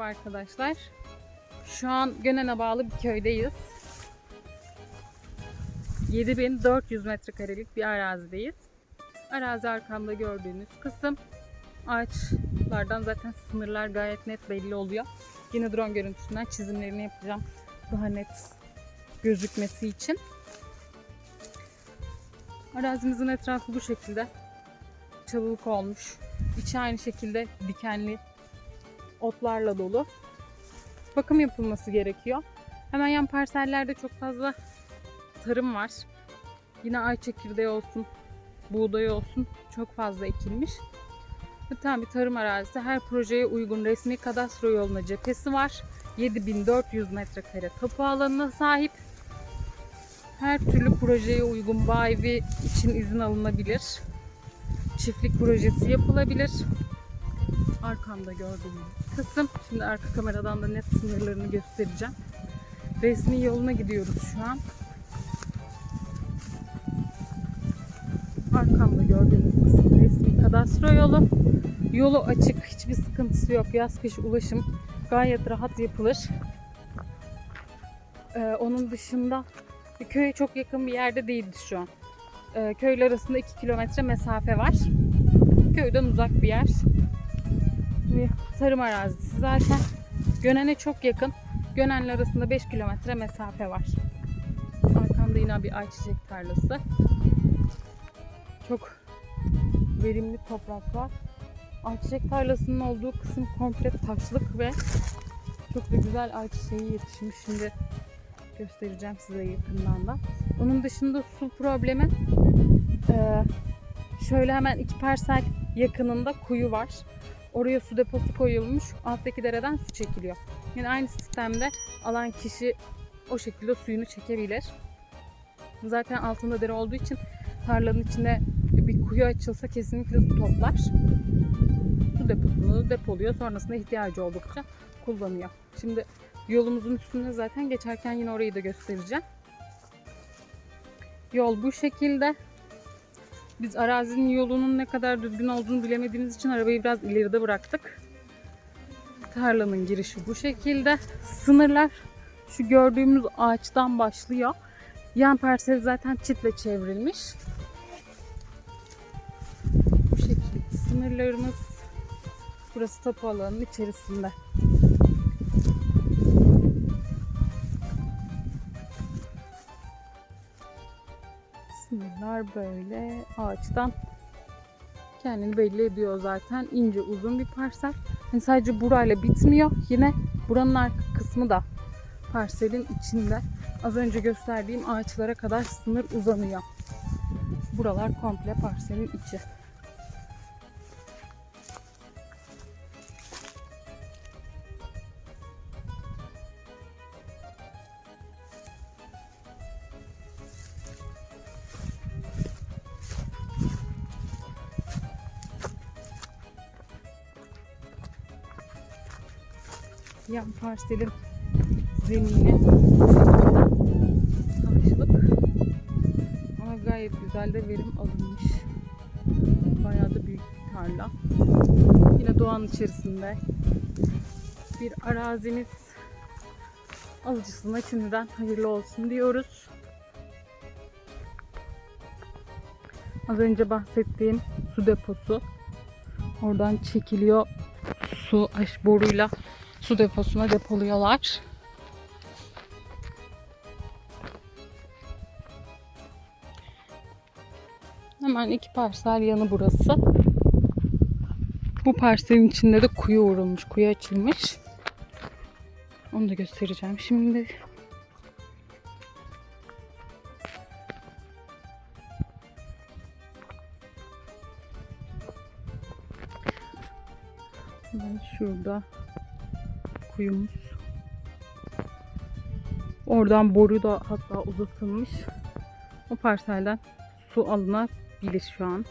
Merhaba arkadaşlar. Şu an Gönen'e bağlı bir köydeyiz. 7400 metrekarelik bir arazideyiz. Arazi arkamda gördüğünüz kısım. Ağaçlardan zaten sınırlar gayet net belli oluyor. Yine drone görüntüsünden çizimlerini yapacağım. Daha net gözükmesi için. Arazimizin etrafı bu şekilde. Çalılık olmuş. İçi aynı şekilde dikenli otlarla dolu. Bakım yapılması gerekiyor. Hemen yan parsellerde çok fazla tarım var. Yine ay çekirdeği olsun, buğday olsun çok fazla ekilmiş. Ve tam bir tarım arazisi. Her projeye uygun resmi kadastro yoluna cephesi var. 7400 metrekare tapu alanına sahip. Her türlü projeye uygun bağ için izin alınabilir. Çiftlik projesi yapılabilir arkamda gördüğüm kısım. Şimdi arka kameradan da net sınırlarını göstereceğim. Resmi yoluna gidiyoruz şu an. Arkamda gördüğünüz kısım resmi kadastro yolu. Yolu açık, hiçbir sıkıntısı yok. Yaz kış ulaşım gayet rahat yapılır. Ee, onun dışında köye çok yakın bir yerde değiliz şu an. Ee, köyle arasında 2 kilometre mesafe var. Köyden uzak bir yer bir tarım arazisi. Zaten Gönen'e çok yakın. Gönen'le arasında 5 kilometre mesafe var. Arkamda yine bir ayçiçek tarlası. Çok verimli toprak var. Ayçiçek tarlasının olduğu kısım komple taşlık ve çok da güzel ayçiçeği yetişmiş. Şimdi göstereceğim size yakından da. Onun dışında su problemi şöyle hemen iki parsel yakınında kuyu var. Oraya su deposu koyulmuş. Alttaki dereden su çekiliyor. Yani aynı sistemde alan kişi o şekilde suyunu çekebilir. Zaten altında dere olduğu için tarlanın içinde bir kuyu açılsa kesinlikle su toplar. Su deposunu depoluyor. Sonrasında ihtiyacı oldukça kullanıyor. Şimdi yolumuzun üstünde zaten geçerken yine orayı da göstereceğim. Yol bu şekilde. Biz arazinin yolunun ne kadar düzgün olduğunu bilemediğimiz için arabayı biraz ileride bıraktık. Tarlanın girişi bu şekilde. Sınırlar şu gördüğümüz ağaçtan başlıyor. Yan parsel zaten çitle çevrilmiş. Bu şekilde sınırlarımız burası tapu alanının içerisinde. Sınırlar böyle ağaçtan kendini belli ediyor zaten. ince uzun bir parsel. Yani sadece burayla bitmiyor. Yine buranın arka kısmı da parselin içinde. Az önce gösterdiğim ağaçlara kadar sınır uzanıyor. Buralar komple parselin içi. Yan parselin zemini taşlık ama gayet güzel de verim alınmış. Bayağı da büyük bir tarla. Yine doğanın içerisinde bir arazimiz. Alıcısına şimdiden hayırlı olsun diyoruz. Az önce bahsettiğim su deposu. Oradan çekiliyor su aş boruyla su deposuna depoluyorlar. Hemen iki parsel yanı burası. Bu parselin içinde de kuyu vurulmuş, kuyu açılmış. Onu da göstereceğim şimdi. Ben şurada kuyumuz. Oradan boru da hatta uzatılmış. O parselden su alınabilir şu an.